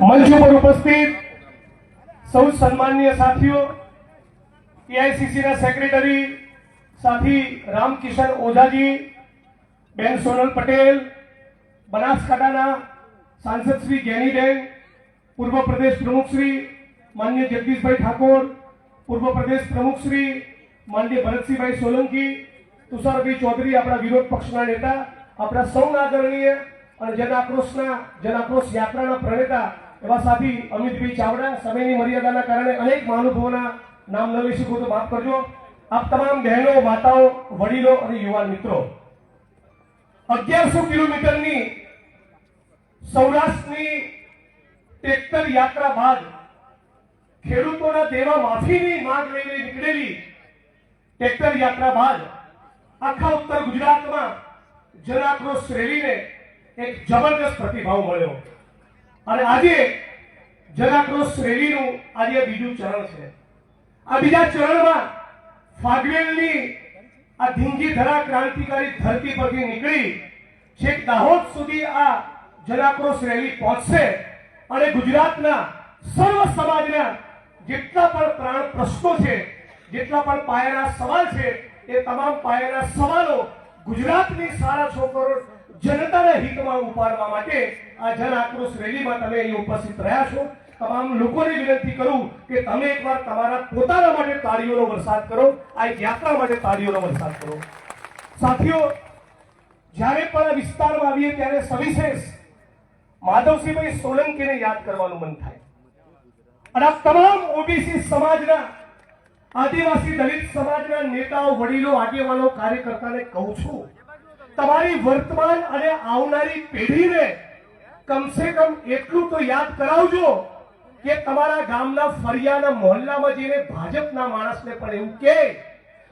મંચ ઉપર ઉપસ્થિત સૌ સન્માનીય સાથીઓ એઆઈસીસી ના સેક્રેટરી સાથી રામકિશન ઓઝાજી, બેન સોનલ પટેલ, બનાસકાંઠાના સાંસદ શ્રી ગેનીબેન પૂર્વ પ્રદેશ પ્રમુખ શ્રી માન્ય જગદીશભાઈ ઠાકોર, પૂર્વ પ્રદેશ પ્રમુખ શ્રી માન્ય ભરતસિંહભાઈ સોલંકી, તુષારભાઈ ચૌધરી આપણા વિરોધ પક્ષના નેતા, આપણા સૌના આદરણીય અને જન જનાક્રોશ યાત્રાના પ્રણેતા એવા સાથી અમિતભાઈ ચાવડા, સમયની મર્યાદાના કારણે અનેક મહાનુભાવોના નામ ન લઈ શકું તો માફ કરજો. આપ તમામ બહેનો, માતાઓ, વડીલો અને યુવાન મિત્રો, અગિયારસો કિલોમીટરની સૌરાષ્ટ્રની ટ્રેક્ટર યાત્રા બાદ ખેડૂતોના દેવા માફીની માંગ લઈને નીકળેલી ટ્રેક્ટર યાત્રા બાદ આખા ઉત્તર ગુજરાતમાં જનાક્રોશ રેલીને એક જબરદસ્ત પ્રતિભાવ મળ્યો. અને આજે જનાક્રોશ રેલીનું આજે બીજું ચરણ છે. આ બીજા ચરણમાં ફાગવેલની આ ધીંગી ધરા ક્રાંતિકારી ધરતી પરથી નીકળી છેક દાહોદ સુધી આ જનાક્રોશ રેલી પહોંચશે અને ગુજરાતના સર્વ સમાજના જેટલા પણ પ્રાણ પ્રશ્નો છે, જેટલા પણ પાયાના સવાલ છે, એ તમામ પાયાના સવાલો ગુજરાતની સારા છોકરો જનતાના હિતમાં ઉપાડવા માટે આ જન આક્રોશ રેલીમાં તમે અહીં ઉપસ્થિત રહ્યા છો. તમામ લોકોને વિનંતી કરું કે તમે એકવાર તમારા પોતાના માટે તાળીઓનો વરસાદ કરો, આ યાત્રા માટે તાળીઓનો વરસાદ કરો. સાથીઓ, જ્યારે પણ આ વિસ્તારમાં આવીએ ત્યારે સવિશેષ માધવસિંહભાઈ સોલંકીને યાદ કરવાનું મન થાય. અને આ તમામ ઓબીસી સમાજના આદિવાસી દલિત સમાજના નેતાઓ, વડીલો, આગેવાનો, કાર્યકર્તાને કહું છું, તમારી વર્તમાન અને આવનારી પેઢીને કમસે કમ એટલું તો યાદ કરાવજો કે તમારા ગામના ફરિયાના મોહલ્લામાં જઈને ભાજપના માણસને પણ એવું કહે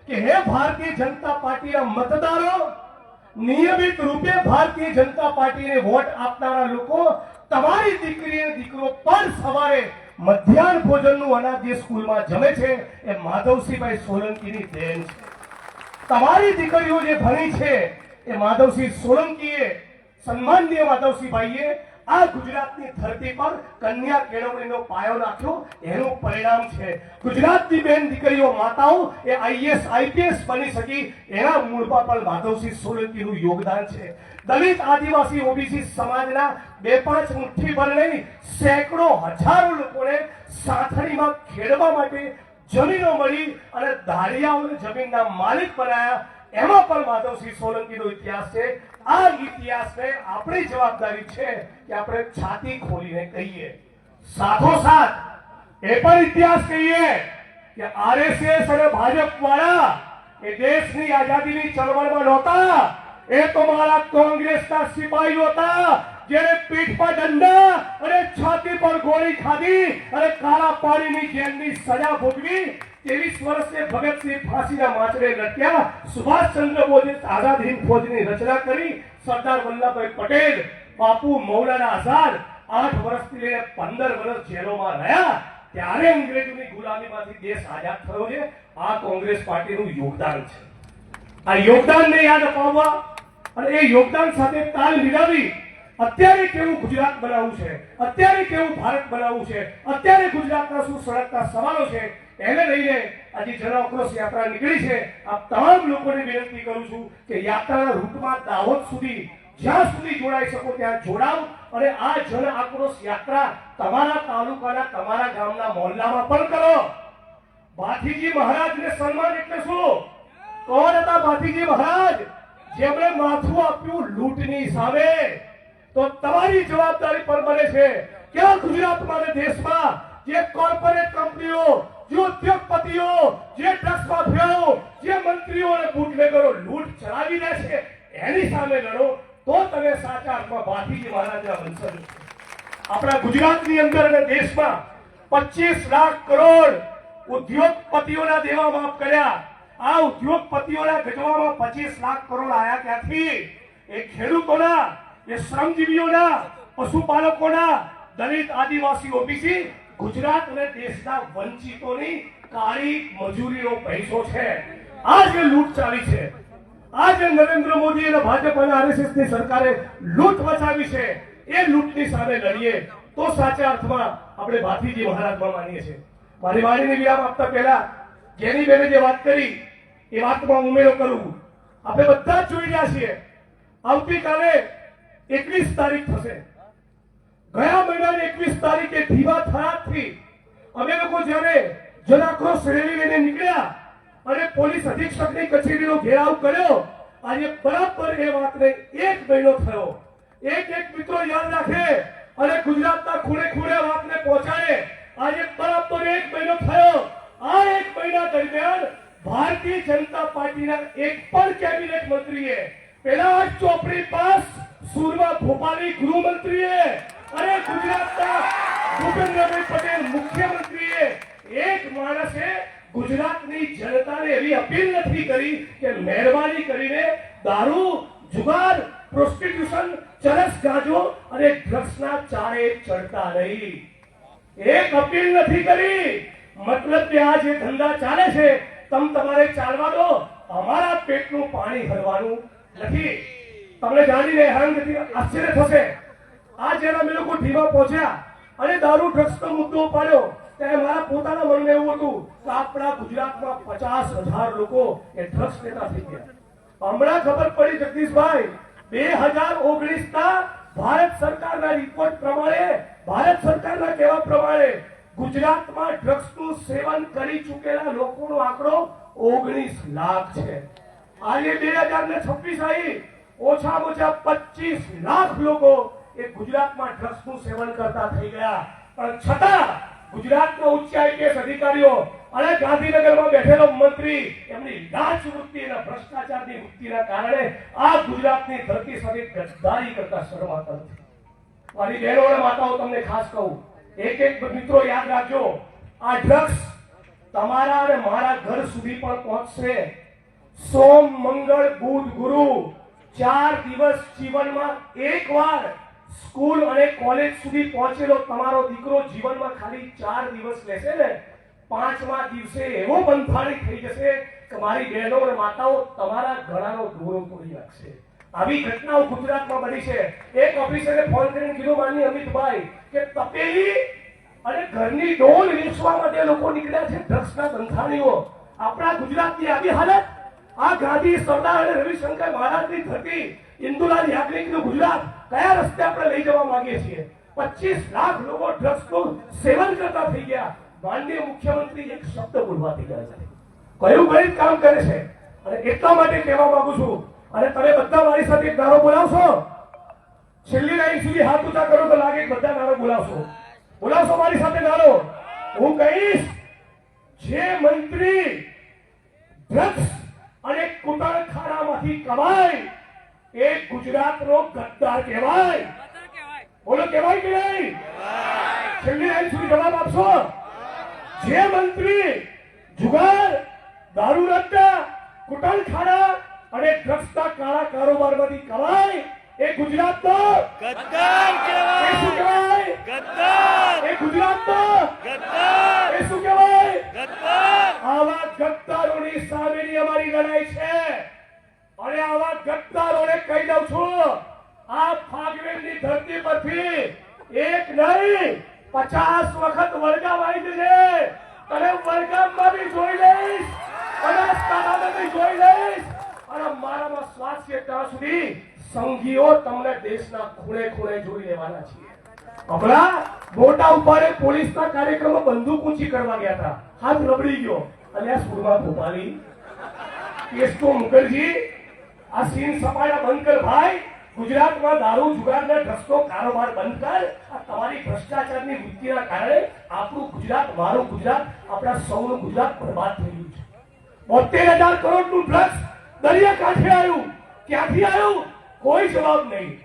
કે હે ભારતીય જનતા પાર્ટીના મતદારો, નિયમિત રૂપે ભારતીય જનતા પાર્ટીને વોટ આપનારા લોકો, તમારી દીકરી અને દીકરો પણ સવારે મધ્યાહન ભોજનનું અનાજ જે સ્કૂલમાં જમે છે, એ માધવસિંહભાઈ સોલંકીની દેન છે. તમારી દીકરીઓ જે ભણી છે, એ માધવસિંહ સોલંકીએ સન્માનીય માધવસિંહભાઈએ આ ગુજરાતની ધરતી પર કન્યા કેળવણીનો પાયો નાખ્યો. એનું પરિણામ છે. ગુજરાતની બેન દીકરીઓ, માતાઓ, એ આઈએસ, આઈપીએસ બની શકી. એના મૂળમાં પણ માધવસિંહ સોલંકીનું યોગદાન છે. દલિત આદિવાસી ઓબીસી સમાજના બે પાંચ મુઠ્ઠી ભર નહીં સેંકડો હજારો લોકોને સાથણીમાં ખેડવા માટે જમીનો મળી અને ધારિયાઓને જમીનના માલિક બનાયા. એમાં પણ માધવસિંહ સોલંકીનો ઇતિહાસ છે. આ ઇતિહાસને આપણી જવાબદારી છે કે આપણે છાતી ખોલીને કહીએ. સાથોસાથ, એ પણ ઇતિહાસ કહીએ કે આરએસએસ અને ભાજપ વાળા એ દેશની આઝાદીની ચળવળમાં નહોતા. એ તો મારા કોંગ્રેસના સિપાહીઓ હતા જેને પીઠ પર દંડા અને છાતી પર ગોળી ખાધી અને કાળા પાણીની જેલની સજા ભોગવી ત્રેવીસ વર્ષે ભગતસિંહ ફાંસીના માચડે લટ્યા. સુભાષચંદ્ર બોઝે આઝાદ હિંદ ફોજની રચના કરી. સરદાર વલ્લભભાઈ પટેલ, બાપુ મૌલાના આઝાદ આઠ વર્ષથી લઈને પંદર વર્ષ જેલોમાં રહ્યા. ત્યારે અંગ્રેજોની ગુલામીમાંથી દેશ આઝાદ થયો છે. આ કોંગ્રેસ પાર્ટીનું યોગદાન છે. આ યોગદાનને યાદ અપાવવા અને એ યોગદાન સાથે તાલ મિલાવી અત્યારે કેવું ગુજરાત બનાવવું છે? અત્યારે કેવું ભારત બનાવવું છે? અત્યારે ગુજરાતના શું સડકતા સવાલો છે? એને લઈને આજે જન યાત્રા નીકળી છે. આ તમામ લોકોને વિનંતી કરું છું કે યાત્રાના રૂટમાં દાહોદ સુધી, જ્યાં સુધી જોડાઈ શકો ત્યાં જોડાવ અને આ જન આક્રોશ યાત્રા તમારા તાલુકાના તમારા ગામના મોહલ્લામાં પણ કરો. ભાથીજી મહારાજને સન્માન એટલે શું? કોણ હતા ભાથીજી મહારાજ? જેમણે માથું આપ્યું લૂંટની સામે. તો તમારી જવાબદારી પર બને છે. કે ગુજરાતમાં અને દેશમાં? જે કોર્પોરેટ કંપનીઓ જે ઉદ્યોગપતિઓ જે ડ્રગ્સ માફિયાઓ જે મંત્રીઓ અને બુટલેગરો લૂંટ ચલાવી રહ્યા છે, એની સામે લડો, તો તમે સાચા અર્થમાં ભાથીજી મહારાજના વંશજ. આપણા ગુજરાતની અંદર અને દેશમાં પચીસ લાખ કરોડ ઉદ્યોગપતિઓના દેવા માફ કર્યા. આ ઉદ્યોગપતિઓના ગજવામાં પચીસ લાખ કરોડ આયા ત્યાંથી એ ખેડૂતોના, એ શ્રમજીવીઓના, પશુપાલકોના, દલિત આદિવાસી ઓબીસી ગુજરાત અને દેશના વંચિતોની કાળી મજૂરીનો પૈસો છે. આ જે લૂંટ ચાલી છે આ જે નરેન્દ્ર મોદી અને ભાજપ અને આરએસએસની સરકારે લૂંટ મચાવી છે, એ લૂંટની સામે લડીએ તો સાચા અર્થમાં આપણે ભાથીજી મહારાજમાં માનીએ છીએ. મારી વાણીને વિરામ આપતા પહેલા જેની બેને જે વાત કરી, એ વાતમાં ઉમેરો કરું. આપણે બધા જ જોઈ રહ્યા છીએ. આવતીકાલે એકવીસ તારીખ થશે. ગયા મહિનાની એકવીસ તારીખે ધીવા થરાદથી અમે લોકો જ્યારે જનાક્રોશ રેલી લઈને નીકળ્યા અને પોલીસ અધિક્ષકની કચેરીનો ઘેરાવ કર્યો, આજે બરાબર એ વાતને એક મહિનો થયો. એક એક મિત્રો યાદ રાખે અને ગુજરાતના ખૂણે ખૂણે વાતને પહોંચાડે. આજે બરાબર એક મહિનો થયો. આ એક મહિના દરમિયાન ભારતીય જનતા પાર્ટીના એક પણ કેબિનેટ મંત્રીએ પેલા ચોપડી પાસ સુરમા ભોપાલી ગૃહમંત્રીએ અને ગુજરાતના ભૂપેન્દ્રભાઈ પટેલ મુખ્યમંત્રીએ એક માણસે ગુજરાતની જનતાને એવી અપીલ નથી કરી કે મહેરબાની કરીને દારૂ, જુગાર, પ્રોસ્ટિટ્યુશન, ચરસ ગાજો અને ડ્રગ્સના ચારે ચડતા નહીં. એક અપીલ નથી કરી. મતલબ કે આ જે ધંધા ચાલે છે, તમ તમારે ચાલવા દો. અમારા પેટનું પાણી ભરવાનું નથી. તમને જાણીને નથી આશ્ચર્ય થશે. આ જ્યારે અમે લોકો ઢીમા પહોંચ્યા અને દારૂ ડ્રગ્સનો મુદ્દો પાડ્યો ત્યારે મારા પોતાના મનમાં એવું હતું કે આપણા ગુજરાતમાં પચાસ હજાર લોકો એ ડ્રગ્સ લેતા થઈ ગયા. હમણાં ખબર પડી જગદીશભાઈ, બે હજાર ઓગણીસ ના ભારત સરકારના રિપોર્ટ પ્રમાણે, ભારત સરકારના કહેવા પ્રમાણે ગુજરાતમાં ડ્રગ્સનું સેવન કરી ચૂકેલા લોકોનો આંકડો ઓગણીસ લાખ છે. આજે બે હજાર ને છવ્વીસ આવી ઓછામાં ઓછા પચીસ લાખ લોકો એ ગુજરાતમાં ડ્રગ્સનું સેવન કરતા થઈ ગયા. પણ છતાં ગુજરાતના ઉચ્ચ આઈપીએસ અધિકારીઓ અને ગાંધીનગરમાં બેઠેલો મંત્રી, એમની લાંચ વૃત્તિ અને ભ્રષ્ટાચારની વૃત્તિના કારણે આ ગુજરાતની ધરતી સાથે ગદ્દારી કરતા શરમાતા નથી મારી બહેનો અને માતાઓ, તમને ખાસ કહું, એક એક મિત્રો યાદ રાખજો, આ ડ્રગ્સ તમારા અને મારા ઘર સુધી પણ પહોંચશે. સોમ મંગળ બુધ ગુરુ, ચાર દિવસ જીવનમાં એકવાર સ્કૂલ અને કોલેજ સુધી પહોંચેલો તમારો દીકરો જીવનમાં ખાલી ચાર દિવસ લેશે ને? પાંચમા દિવસે એવો બંધાણી થઈ જશે કે મારી બહેનો અને માતાઓ તમારા ગળાનો દોરો તોડી નાખશે. આવી ઘટનાઓ ગુજરાતમાં બની છે. એક ઓફિસરે ફોન કરીને કીધું માની અમિતભાઈ, કે તપેલી અને ઘરની ડોલ વેચવા માટે લોકો નીકળ્યા છે ડ્રગ્સના બંધાણીઓ. આપણા ગુજરાતની આવી હાલત? આ ગાંધી સરદાર અને રવિશંકર મહારાજની ધરતી, ઇન્દુલાલ યાજ્ઞિકનું ગુજરાત કયા રસ્તે આપણે લઈ જવા માંગીએ છીએ. પચીસ લાખ લોકો ડ્રગ્સનું સેવન કરતા થઈ ગયા. માનનીય મુખ્યમંત્રી એક શબ્દ બોલવાથી ગયા છે. કયું ગણિત કામ કરે છે? અને એટલા માટે કહેવા માંગુ છું. અને તમે બધા મારી સાથે એક નારો બોલાવશો? છેલ્લી લાઈન સુધી હાથ ઊંચા કરો તો લાગે બધા નારો બોલાવશો. બોલાવશો મારી સાથે નારો. હું કહીશ, જે મંત્રી ડ્રગ્સ અને કુટણખાનામાંથી કમાય એ ગુજરાતનો ગદ્દાર કહેવાય. બોલો કહેવાય કે નહીં? છેલ્લી લાઈન સુધી જવાબ આપશો? જે મંત્રી જુગાર દારૂ રત્તા કુટણખાના અને ડ્રગ્સના કાળા કારોબારમાંથી કમાય એ ગુજરાતનો ગદ્દાર કહેવાય. શું કહેવાય? ગદ્દાર. એ ગુજરાતનો ગદ્દાર. એ શું કહેવાય? ગદ્દાર. આવા ગદ્દારોની સામેની અમારી લડાઈ છે. અને આવા ગદ્દારોને કહી દઉં છું આ ફાગવેલની ધરતી પરથી એક નહીં, પચાસ વખત વળગામ આવી જશે તને વળગામમાં બી જોઈ લઈશ બનાસકાંઠામાં બી જોઈ લઈશ. અને મારામાં શ્વાસ છે ત્યાં સુધી સંઘીઓ તમને દેશના ખૂણે ખૂણે જોઈ લેવાના છીએ. હમણાં મોટા ઉપાડે પોલીસના કાર્યક્રમો બંદૂક ઊંચી કરવા ગયા હતા. હાથ રબડી ગયો. અને આ સુરમા ભોપાલી. કેસ્તો મુખર્જી આ સીન સપાટા બંધ ભાઈ. ગુજરાતમાં દારૂ, જુગારને ધસતો કારોબાર બંધ કર. આ તમારી ભ્રષ્ટાચારની વૃત્તિના કારણે આપણું ગુજરાત, મારું ગુજરાત, આપણા સૌનું ગુજરાત બરબાદ થઈ છે. બોતેર હજાર કરોડનું ડ્રગ્સ દરિયા કાંઠે આવ્યું. ક્યાંથી આવ્યું? કોઈ જવાબ નહીં.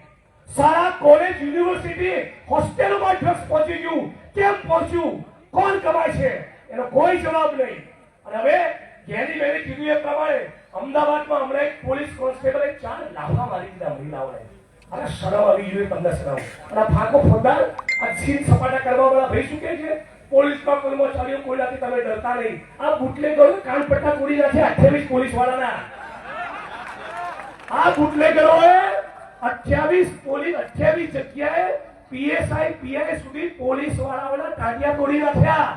સારા કોલેજ યુનિવર્સિટી હોસ્ટેલમાં ડ્રગ્સ પહોંચી ગયું. કેમ પહોંચ્યું? કોણ કમાય છે? એનો કોઈ જવાબ નહીં. અને હવે ઘેરી વેરી કીધું એ પ્રમાણે અમદાવાદમાં હમણાં એક પોલીસ કોન્સ્ટેબલે ચાર લાફા મારી દીધા મહિલાઓને. અરે શરમ આવી જોઈએ તમને શરમ અને ફાંકો ફોડદાર આ છીન સપાટા કરવા વાળા ભાઈ શું કે છે? પોલીસમાં કર્મચારીઓ કોઈનાથી તમે ડરતા નહીં. આ બુટલેગરો કાન પટ્ટા તોડી નાખે અઠ્યાવીસ પોલીસ વાળાના આ બુટલેગરોએ અઠ્યાવીસ પોલીસ અઠ્યાવીસ જગ્યાએ પીએસઆઈ, પીઆઈ સુધી પોલીસ વાળાઓના ટાંટિયા તોડી નાખ્યા.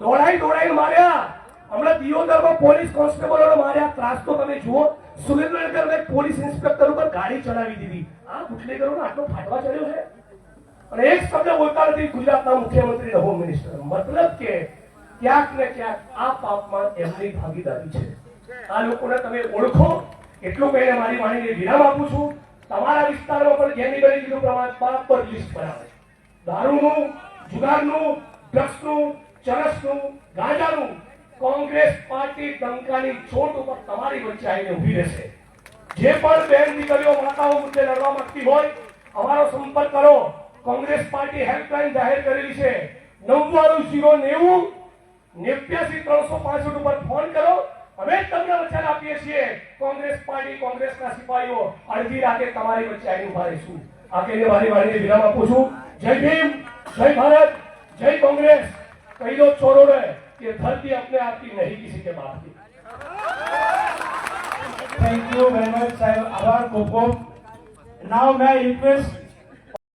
દોડાઈ દોડાઈ માર્યા. હમણાં દિયોદરમાં પોલીસ કોન્સ્ટેબલોને માર્યા. ત્રાસ તો તમે જુઓ. સુરેન્દ્રનગર એક પોલીસ ઇન્સ્પેક્ટર ઉપર ગાડી ચડાવી દીધી. આ બુટલેગરોને આટલો ફાટવા ચડ્યો છે? અને એક શબ્દ બોલતા નથી ગુજરાતના મુખ્યમંત્રી હોમ મિનિસ્ટર. મતલબ કે ક્યાંક ને ક્યાંક આ પાપમાં એમની ભાગીદારી છે. આ લોકોને તમે ઓળખો. એટલું કહીને મારી વાણીને વિરામ આપું છું. તમારા વિસ્તારમાં પણ જેની બની દીધું પ્રમાણે બરાબર લિસ્ટ બનાવે. દારૂનું, જુગારનું, ડ્રગ્સનું, ચરસનું, ગાંજાનું કોંગ્રેસ પાર્ટી ટંકાની છોટ ઉપર તમારી વચ્ચે આવીને ઊભી રહેશે. જે પણ બેન દીકરીઓ માતાઓ મુદ્દે લડવા માંગતી હોય, અમારો સંપર્ક કરો. કોંગ્રેસ પાર્ટી હેલ્પલાઇન જાહેર કરેલી છે. નવ્વાણું જીરો નેવું, નેવ્યાસી ત્રણસો પાસઠ ઉપર ફોન કરો. અમે તમને વચન આપીએ છીએ. કોંગ્રેસ પાર્ટી, કોંગ્રેસના સિપાહીઓ અડધી રાતે તમારી વચ્ચે આવીને ઊભા રહીશું. આ કહીને મારી વાણીને વિરામ આપું છું. જય ભીમ, જય ભારત, જય કોંગ્રેસ. કહી દો છોડોને कि धरती अपने आप की नहीं किसी के बाप की थैंक यू वेरी मच साहब आभार खूब नाउ मैं रिक्वेस्ट